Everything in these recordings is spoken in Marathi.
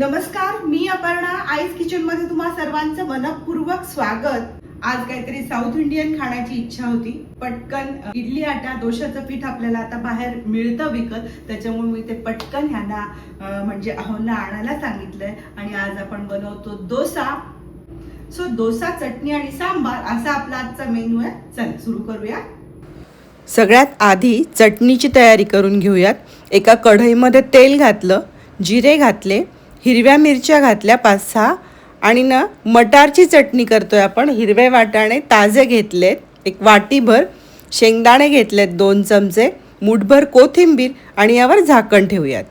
नमस्कार मी अपर्णा आईस किचनमध्ये तुम्हा सर्वांचं मनपूर्वक स्वागत. आज काहीतरी साऊथ इंडियन खाण्याची इच्छा होती. पटकन इडली आटा दोशाचं पीठ आपल्याला आता बाहेर मिळतं विकत. त्याच्यामुळे मी ते पटकन ह्यांना म्हणजे अहोंना आणायला सांगितलंय. आणि आज आपण बनवतो डोसा. सो डोसा चटणी आणि सांबार असा आपला आजचा मेनू आहे चल सुरू करूया. सगळ्यात आधी चटणीची तयारी करून घेऊयात. एका कढईमध्ये तेल घातलं जिरे घातले हिरव्या मिरच्या घातल्या पाच सहा आणि ना मटारची चटणी करतो आहे आपण. हिरवे वाटाणे ताजे घेतलेत. एक वाटीभर शेंगदाणे घेतलेत दोन चमचे मुठभर कोथिंबीर आणि यावर झाकण ठेवूयात.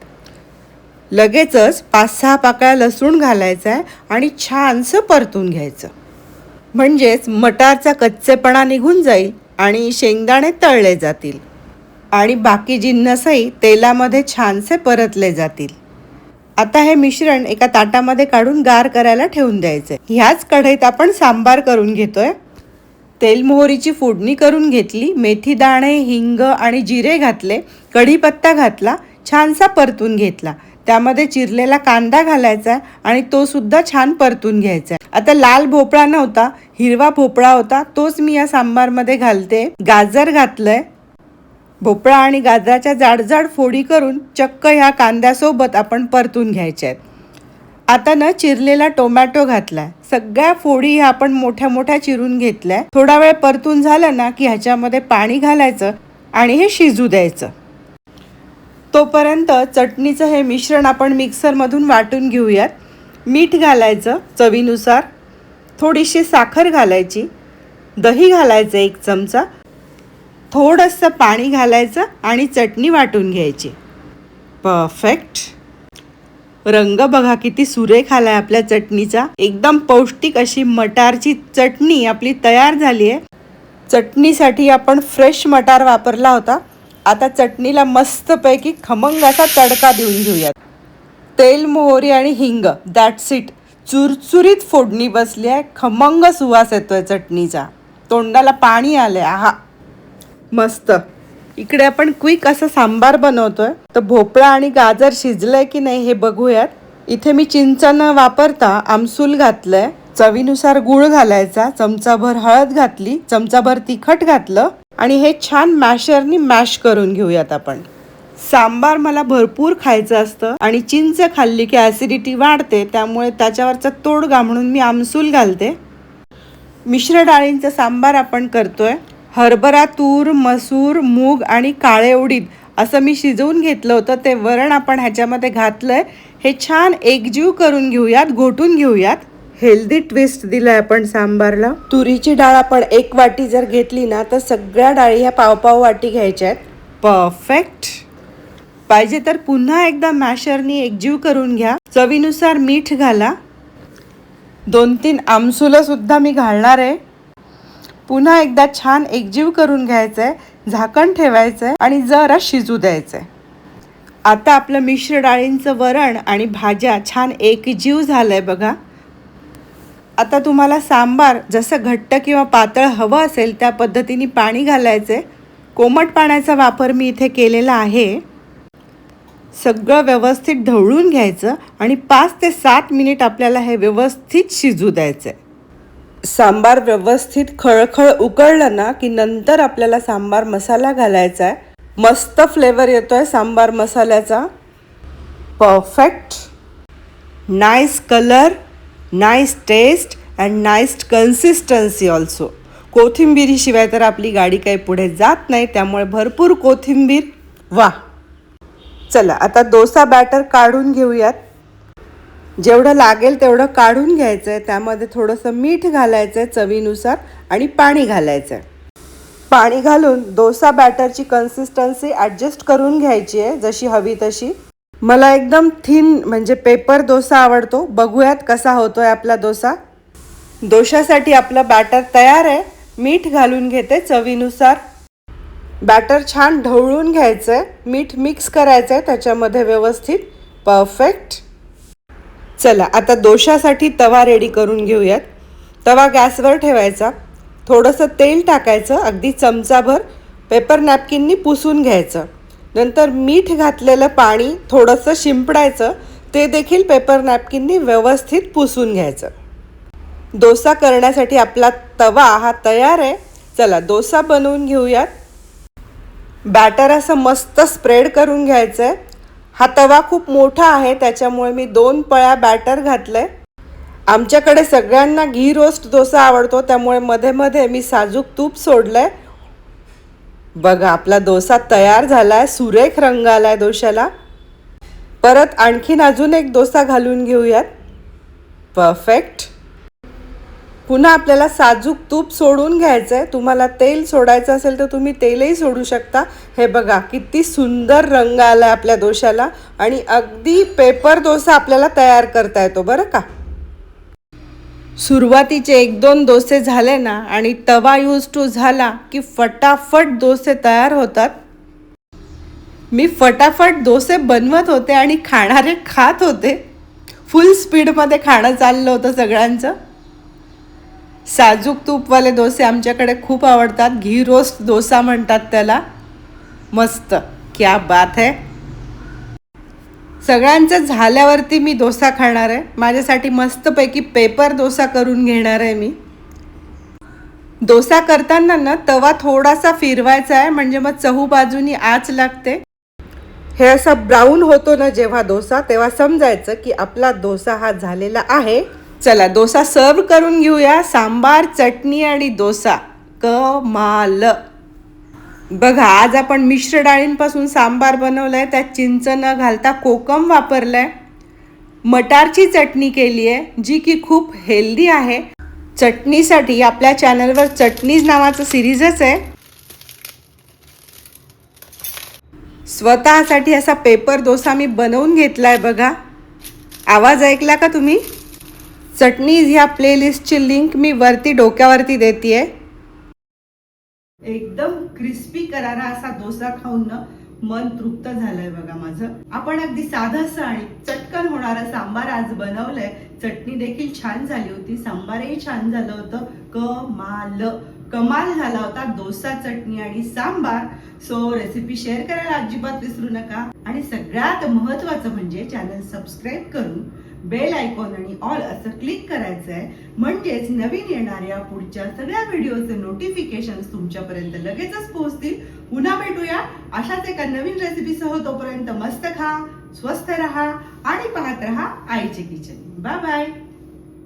लगेचच पाच सहा पाकळ्या लसूण घालायचा आहे आणि छानसं परतून घ्यायचं. म्हणजेच मटारचा कच्चेपणा निघून जाईल आणि शेंगदाणे तळले जातील आणि बाकी जिन्नसही तेलामध्ये छानसे परतले जातील. आता हे मिश्रण एका ताटामध्ये काढून गार करायला ठेवून द्यायचे ह्याच कढईत आपण सांबार करून घेतोय. तेल मोहरीची फोडणी करून घेतली मेथी दाणे हिंग आणि जिरे घातले कढीपत्ता घातला छानसा परतून घेतला. त्यामध्ये चिरलेला कांदा घालायचा आहे आणि तो सुद्धा छान परतून घ्यायचा. आहे आता लाल भोपळा नव्हता हिरवा भोपळा होता तोच मी या सांबारमध्ये घालते. गाजर घातलंय. भोपळा आणि गाजराच्या जाडजाड फोडी करून चक्क ह्या कांद्यासोबत आपण परतून घ्यायच्या आहेत. आता ना चिरलेला टोमॅटो घातलाय. सगळ्या फोडी ह्या आपण मोठ्या मोठ्या चिरून घेतल्या. थोडा वेळ परतून झालं ना की ह्याच्यामध्ये पाणी घालायचं आणि हे शिजू द्यायचं. तोपर्यंत चटणीचं हे मिश्रण आपण मिक्सरमधून वाटून घेऊयात. मीठ घालायचं चवीनुसार. थोडीशी साखर घालायची. दही घालायचं एक चमचा. थोडंसं पाणी घालायचं आणि चटणी वाटून घ्यायची. परफेक्ट रंग बघा किती सुरेख आलाय आपल्या चटणीचा. एकदम पौष्टिक अशी मटारची चटणी आपली तयार झाली आहे चटणीसाठी आपण फ्रेश मटार वापरला होता. आता चटणीला मस्तपैकी खमंग असा तडका देऊन घेऊयात. तेल मोहरी आणि हिंग दॅट्स इट चुरचुरीत फोडणी बसली आहे. खमंग सुवास येतोय चटणीचा. तोंडाला पाणी आलंय. आहा. मस्त. इकडे आपण क्विक असं सांबार बनवतोय. तर भोपळा आणि गाजर शिजलंय की नाही हे बघूयात. इथे मी चिंच न वापरता आमसूल घातलंय. चवीनुसार गुळ घालायचा चमचाभर हळद घातली चमचाभर तिखट घातलं आणि हे छान मॅशरनी मॅश करून घेऊयात आपण. सांबार मला भरपूर खायचं असतं आणि चिंच खाल्ली की ॲसिडिटी वाढते त्यामुळे त्याच्यावरचा तोडगा म्हणून मी आमसूल घालते. मिश्र डाळींचा सांबार आपण करतोय. हरभरा तूर मसूर मूग आणि काळे उडीद असं मी शिजवून घेतलं होतं. ते वरण आपण ह्याच्यामध्ये घातलंय. हे छान एकजीव करून घेऊयात घोटून घेऊयात. हेल्दी ट्विस्ट दिलाय आपण सांबारला. तुरीची डाळ आपण एक वाटी जर घेतली ना तर सगळ्या डाळी ह्या पाव वाटी घ्यायच्या आहेत. परफेक्ट पाहिजे तर पुन्हा एकदा मॅशरनी एकजीव करून घ्या. चवीनुसार मीठ घाला. दोन तीन आमसुलं सुद्धा मी घालणार आहे. पुन्हा एकदा छान एकजीव करून घ्यायचं आहे झाकण ठेवायचं आहे आणि जरा शिजू द्यायचं आहे आता आपलं मिश्र डाळींचं वरण आणि भाज्या छान एकजीव झालं आहे बघा. आता तुम्हाला सांबार जसं घट्ट किंवा पातळ हवं असेल त्या पद्धतीने पाणी घालायचं आहे कोमट पाण्याचा वापर मी इथे केलेला आहे. सगळं व्यवस्थित ढवळून घ्यायचं आणि पाच ते सात मिनिट आपल्याला हे व्यवस्थित शिजू द्यायचं आहे सांबार व्यवस्थित खळखळ उकळलं ना की नंतर आपल्याला सांबार मसाला घालायचा आहे. मस्त फ्लेवर येतो आहे सांबार मसाल्याचा. Perfect nice colour nice taste and nice consistency also कोथिंबीरीशिवाय तर आपली गाडी काही पुढे जात नाही त्यामुळे भरपूर कोथिंबीर. वा चला आता डोसा बॅटर काढून घेऊयात. जेवढं लागेल तेवढं काढून घ्यायचं आहे त्यामध्ये थोडंसं मीठ घालायचं आहे चवीनुसार आणि पाणी घालायचं आहे पाणी घालून डोसा बॅटरची कन्सिस्टन्सी ॲडजस्ट करून घ्यायची आहे जशी हवी तशी. मला एकदम थिन म्हणजे पेपर डोसा आवडतो. बघूयात कसा होतो आहे आपला डोसा. डोशासाठी आपलं बॅटर तयार आहे. मीठ घालून घेते चवीनुसार. बॅटर छान ढवळून घ्यायचं आहे मीठ मिक्स करायचं आहे त्याच्यामध्ये व्यवस्थित. परफेक्ट चला आता दोशासाठी तवा रेडी करून घेऊयात. तवा गॅसवर ठेवायचा. थोडंसं तेल टाकायचं अगदी चमचाभर पेपर नॅपकिननी पुसून घ्यायचं. नंतर मीठ घातलेलं पाणी थोडंसं शिंपडायचं ते देखील पेपर नॅपकिननी व्यवस्थित पुसून घ्यायचं. डोसा करण्यासाठी आपला तवा हा तयार आहे. चला डोसा बनवून घेऊयात. बॅटर असं मस्त स्प्रेड करून घ्यायचं आहे हा तवा खूप मोठा आहे त्याच्यामुळे मी दोन पळ्या बॅटर घातलंय. आमच्याकडे सगळ्यांना घी रोस्ट डोसा आवडतो त्यामुळे मध्ये मध्ये मी साजूक तूप सोडलंय. बघा आपला डोसा तयार झालाय सुरेख रंग आलाय डोशाला परत आणखीन अजून एक डोसा घालून घेऊयात. परफेक्ट पुन्हा आपल्याला साजूक तूप सोडून घ्यायचं आहे तुम्हाला तेल सोडायचं असेल तर तुम्ही तेलही सोडू शकता. हे बघा किती सुंदर रंग आला आहे आपल्या दोशाला आणि अगदी पेपर डोसा आपल्याला तयार करता येतो बरं का? सुरुवातीचे एक दोन डोसे झाले ना आणि तवा यूज टू झाला की फटाफट डोसे तयार होतात. मी फटाफट डोसे बनवत होते आणि खाणारे खात होते. फुल स्पीडमध्ये खाणं चाललं होतं सगळ्यांचं. साजूक तूपवाले डोसे आमच्याकडे खूप आवडतात. घी रोस्ट डोसा म्हणतात त्याला. मस्त. क्या बात है. सगळ्यांचं झाल्यावरती मी डोसा खाणार आहे. माझ्यासाठी मस्तपैकी पेपर डोसा करून घेणार आहे मी. डोसा करताना ना तवा थोडासा फिरवायचा आहे. म्हणजे मग चहू बाजूनी आच लागते. हे असा ब्राऊन होतो ना जेव्हा डोसा तेव्हा समजायचं की आपला डोसा हा झालेला आहे. चला डोसा सर्व करून घेऊया. सांबार चटणी आणि डोसा. कमाल. बघा आज आपण मिश्र डाळींपासून सांबार बनवलंय. त्यात चिंच न घालता कोकम वापरलं आहे मटारची चटणी केली आहे जी की खूप हेल्दी आहे. चटणीसाठी आपल्या चॅनलवर चटणीज नावाचं सिरीजच आहे. स्वतःसाठी असा पेपर डोसा मी बनवून घेतला आहे बघा. आवाज ऐकला का तुम्ही? चटणीज ह्या प्लेलिस्टची लिंक मी वरती डोक्यावरती देते एकदम क्रिस्पी करारा असा डोसा खाऊन ना मन तृप्त झालंय बघा माझं. आपण अगदी साधस आणि चटकन होणारा सांबार आज बनवलंय. चटणी देखील छान झाली होती सांबारही छान झालं होतं. कमाल. कमाल झाला होता डोसा चटणी आणि सांबार. सो रेसिपी शेअर करायला अजिबात विसरू नका. आणि सगळ्यात महत्वाचं म्हणजे चॅनल सबस्क्राईब करून बेल आयकॉन आणि ऑल असं क्लिक करायचं आहे म्हणजेच नवीन येणाऱ्या पुढच्या सगळ्या व्हिडिओचे नोटिफिकेशन तुमच्यापर्यंत लगेचच पोहोचतील. पुन्हा भेटूया. अशाच एका नवीन रेसिपीसह तोपर्यंत मस्त खा स्वस्थ रहा आणि पाहत रहा आईचे किचन बाय बाय